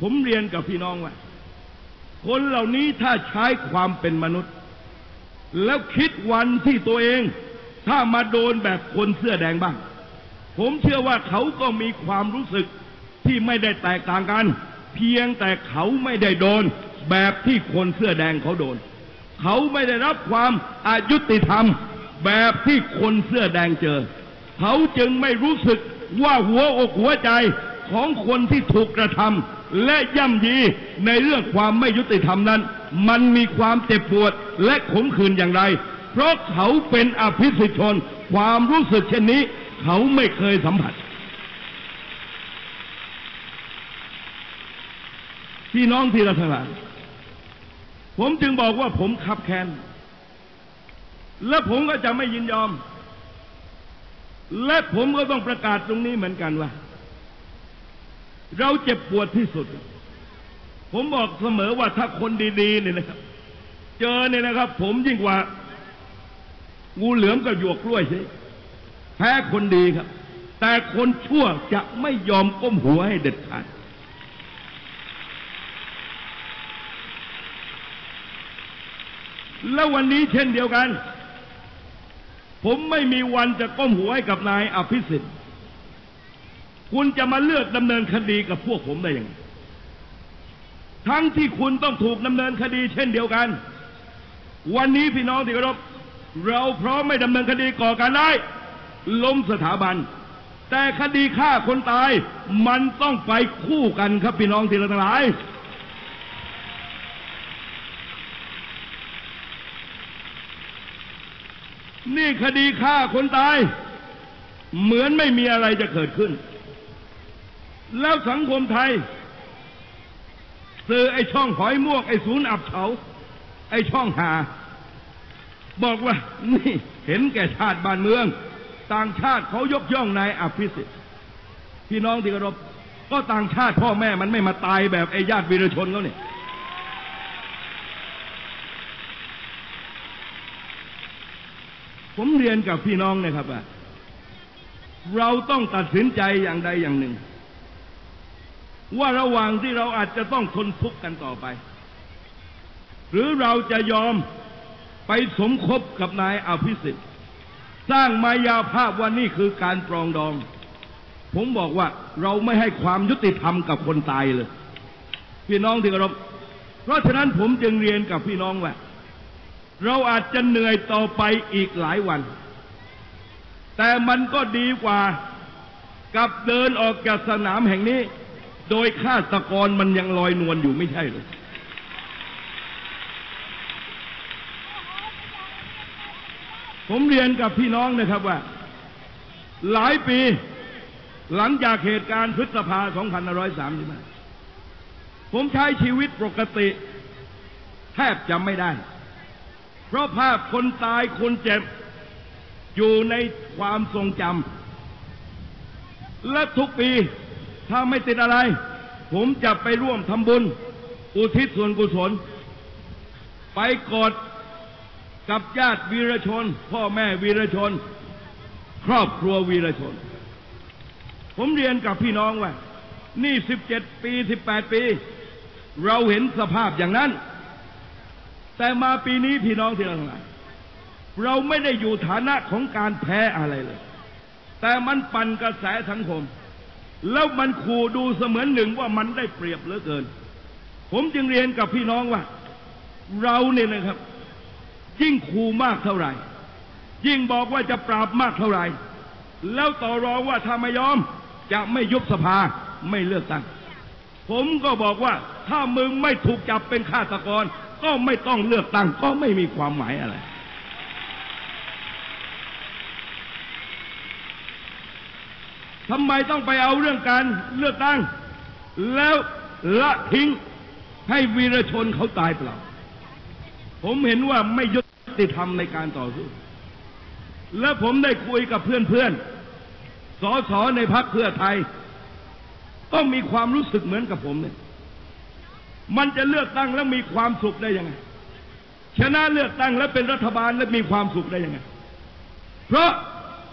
ผมเรียนกับพี่น้องว่า คนเหล่านี้ถ้าใช้ความเป็นมนุษย์ แล้วคิดวันที่ตัวเอง ถ้ามาโดนแบบคนเสื้อแดงบ้าง ผมเชื่อว่าเขาก็มีความรู้สึกที่ไม่ได้แตกต่างกัน เพียงแต่เขาไม่ได้โดน แบบที่คนเสื้อแดงเขาโดน เขาไม่ได้รับความอายุติธรรม แบบที่คนเสื้อแดงเจอ เขาจึงไม่รู้สึกว่าหัวอกหัวใจ ของคนที่ถูกกระทำและย่ำยีในเรื่องความไม่ยุติธรรมนั้น มันมีความเจ็บปวดและขมขื่นอย่างไร เพราะเขาเป็นอภิสิทธิชน ความรู้สึกเช่นนี้ เขาไม่เคยสัมผัส พี่น้องที่รักทั้งหลายผมจึงบอกว่าผมขับแค้นและผมก็จะไม่ยินยอม และผมก็ต้องประกาศตรงนี้เหมือนกันว่า เราเจ็บปวดที่สุด ผมบอกเสมอว่าถ้าคนดีๆเนี่ยนะครับ เจอเนี่ยนะครับ ผมยิ่งกว่า งูเหลือมกับหยวกกล้วยใช่แพ้คนดีครับ แต่คนชั่วจะไม่ยอมก้มหัวให้เด็ดขาดแล้ววันนี้เช่นเดียวกัน ผมไม่มีวันจะก้มหัวให้กับนายอภิสิทธิ์ คุณจะมาเลือกดำเนินคดีกับพวกผมได้ยังไงทั้งที่คุณต้องถูกดำเนินคดีเช่นเดียวกัน วันนี้พี่น้องที่เคารพเราพร้อมไม่ดำเนินคดีก่อการร้ายล้มสถาบัน แต่คดีฆ่าคนตายมันต้องไปคู่กันครับพี่น้องที่เราทั้งหลาย นี่คดีฆ่าคนตาย เหมือนไม่มีอะไรจะเกิดขึ้น แล้วสังคมไทยซื้อไอ้ช่องหอยมวกไอ้ศูนย์อับเฉา ไอ้ช่องหา บอกว่า นี่เห็นแก่ชาติบ้านเมือง ต่างชาติเขายกย่องนายอภิสิทธิ์พี่น้องที่เคารพก็ต่างชาติพ่อแม่มันไม่มาตายแบบไอ้ญาติวีรชนเขาเนี่ยผมเรียนกับพี่น้องนะครับว่าเราต้องตัดสินใจอย่างใดอย่างหนึ่ง ว่าระหว่างที่เราอาจจะต้องทนทุกข์กันต่อไป หรือเราจะยอมไปสมคบกับนายอภิสิทธิ์สร้างมายาภาพว่านี่คือการปรองดอง ผมบอกว่าเราไม่ให้ความยุติธรรมกับคนตายเลย พี่น้องที่เคารพเพราะฉะนั้นผมจึงเรียนกับพี่น้องว่า เราอาจจะเหนื่อยต่อไปอีกหลายวัน แต่มันก็ดีกว่ากับเดินออกจากสนามแห่งนี้ โดยฆาตกรมันยังลอยนวลอยู่ไม่ใช่หรือผมเรียนกับพี่น้องนะครับว่า หลายปีหลังจากเหตุการณ์พฤษภา2535ผมใช้ชีวิตปกติ แทบจำไม่ได้ เพราะภาพคนตายคนเจ็บ อยู่ในความทรงจำและทุกปี ถ้าไม่ติดอะไร ผมจะไปร่วมทำบุญ อุทิศส่วนกุศล ไปกอดกับญาติวีรชน พ่อแม่วีรชน ครอบครัววีรชน ผมเรียนกับพี่น้องว่า นี่สิบเจ็ดปีสิบแปดปี เราเห็นสภาพอย่างนั้น แต่มาปีนี้พี่น้องที่เราทั้งหลายเราไม่ได้อยู่ฐานะของการแพ้อะไรเลย แต่มันปั่นกระแสสังคม แล้วมันขู่ดูเสมือนหนึ่งว่ามันได้เปรียบเหลือเกิน ผมจึงเรียนกับพี่น้องว่า เราเนี่ยนะครับ ยิ่งขู่มากเท่าไหร่ ยิ่งบอกว่าจะปราบมากเท่าไหร่ แล้วต่อรองว่าถ้าไม่ยอม จะไม่ยุบสภาไม่เลือกตั้งผมก็บอกว่าถ้ามึงไม่ถูกจับเป็นฆาตกร ก็ไม่ต้องเลือกตั้งก็ไม่มีความหมายอะไร ทำไมต้องไปเอาเรื่องการเลือกตั้ง แล้วละทิ้งให้วีรชนเขาตายเปล่า ผมเห็นว่าไม่ยุติธรรมในการต่อสู้ และผมได้คุยกับเพื่อนๆสอสอในพักเพื่อไทย ก็มีความรู้สึกเหมือนกับผมเนี่ย มันจะเลือกตั้งแล้วมีความสุขได้ยังไง ชนะเลือกตั้งแล้วเป็นรัฐบาลแล้วมีความสุขได้ยังไง เพราะ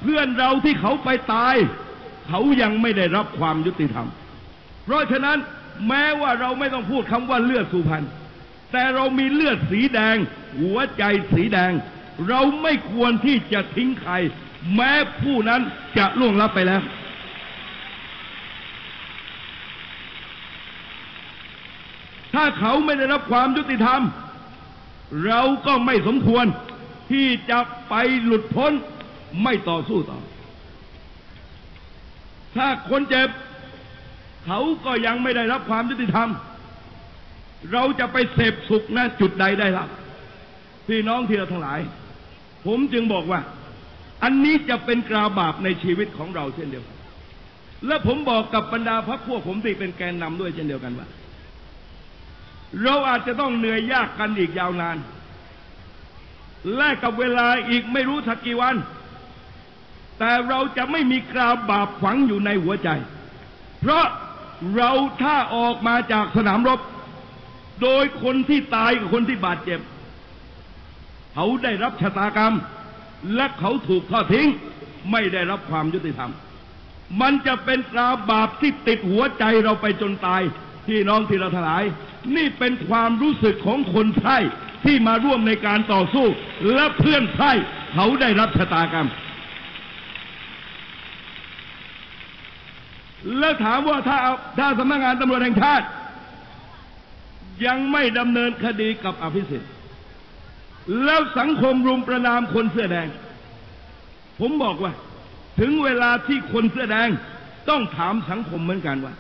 เพื่อนเราที่เขาไปตาย เขายังไม่ได้รับความยุติธรรม เพราะฉะนั้นแม้ว่าเราไม่ต้องพูดคำว่าเลือดสุพรรณแต่เรามีเลือดสีแดง หัวใจสีแดง เราไม่ควรที่จะทิ้งใคร แม้ผู้นั้นจะล่วงลับไปแล้ว ถ้าเขาไม่ได้รับความยุติธรรม เราก็ไม่สมควรที่จะไปหลุดพ้นไม่ต่อสู้ต่อ ถ้าคนเจ็บ เขาก็ยังไม่ได้รับความยุติธรรม เราจะไปเสพสุขณจุดใดได้ล่ะพี่น้องที่เราทั้งหลาย ผมจึงบอกว่า อันนี้จะเป็นกราบาปในชีวิตของเราเช่นเดียวกันและผมบอกกับบรรดาพรรคพวกผมที่เป็นแกนนำด้วยเช่นเดียวกันว่า เราอาจจะต้องเหนื่อยยากกันอีกยาวนาน แลกกับเวลาอีกไม่รู้สักกี่วัน แต่เราจะไม่มีกราบาปฝังอยู่ในหัวใจ เพราะเราถ้าออกมาจากสนามรบ โดยคนที่ตายกับคนที่บาดเจ็บ เขาได้รับชะตากรรม และเขาถูกทอดทิ้ง ไม่ได้รับความยุติธรรม มันจะเป็นตราบาปที่ติดหัวใจเราไปจนตายพี่น้องที่เราถลาย นี่เป็นความรู้สึกของคนไพร่ที่มาร่วมในการต่อสู้ และเพื่อนไพร่เขาได้รับชะตากรรม แล้วถามว่าถ้าเอาถ้าสำนักงานตำรวจแห่งชาติ ยังไม่ดำเนินคดีกับอภิสิทธิ์ แล้วสังคมรุมประนามคนเสื้อแดง ผมบอกว่า ถึงเวลาที่คนเสื้อแดงต้องถามสังคมเหมือนกันว่า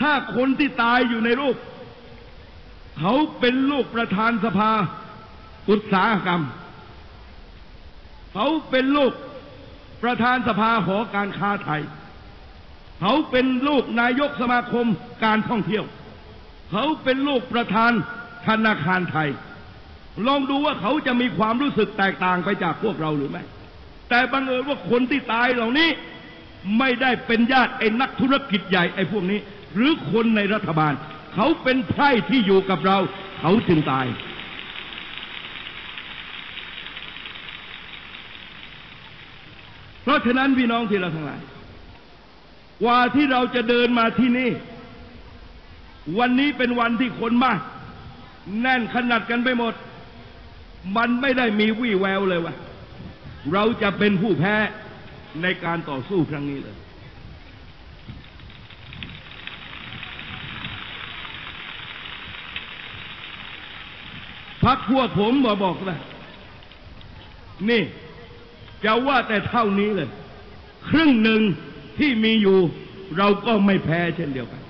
ถ้าคนที่ตายอยู่ในรูป เขาเป็นลูกประธานสภา อุตสาหกรรม เขาเป็นลูกประธานสภาหอการค้าไทย เขาเป็นลูกนายกสมาคมการท่องเที่ยว เขาเป็นลูกประธานธนาคารไทย ลองดูว่าเขาจะมีความรู้สึกแตกต่างไปจากพวกเราหรือไม่ แต่บังเอิญว่าคนที่ตายเหล่านี้ไม่ได้เป็นญาติไอ้นักธุรกิจใหญ่ไอ้พวกนี้ หรือคนในรัฐบาล เขาเป็นไพร่ที่อยู่กับเรา เขาจึงตาย เพราะฉะนั้นพี่น้องที่เราทั้งหลาย กว่าที่เราจะเดินมาที่นี่ วันนี้เป็นวันที่คนมาก แน่นขนาดกันไปหมด มันไม่ได้มีวี่แววเลยว่าเราจะเป็นผู้แพ้ในการต่อสู้ครั้งนี้เลย พักพวกผมบอกบอกนะนี่ จะว่าแต่เท่านี้เลย ครึ่งหนึ่ง ที่มีอยู่ เราก็ไม่แพ้เช่นเดียวกัน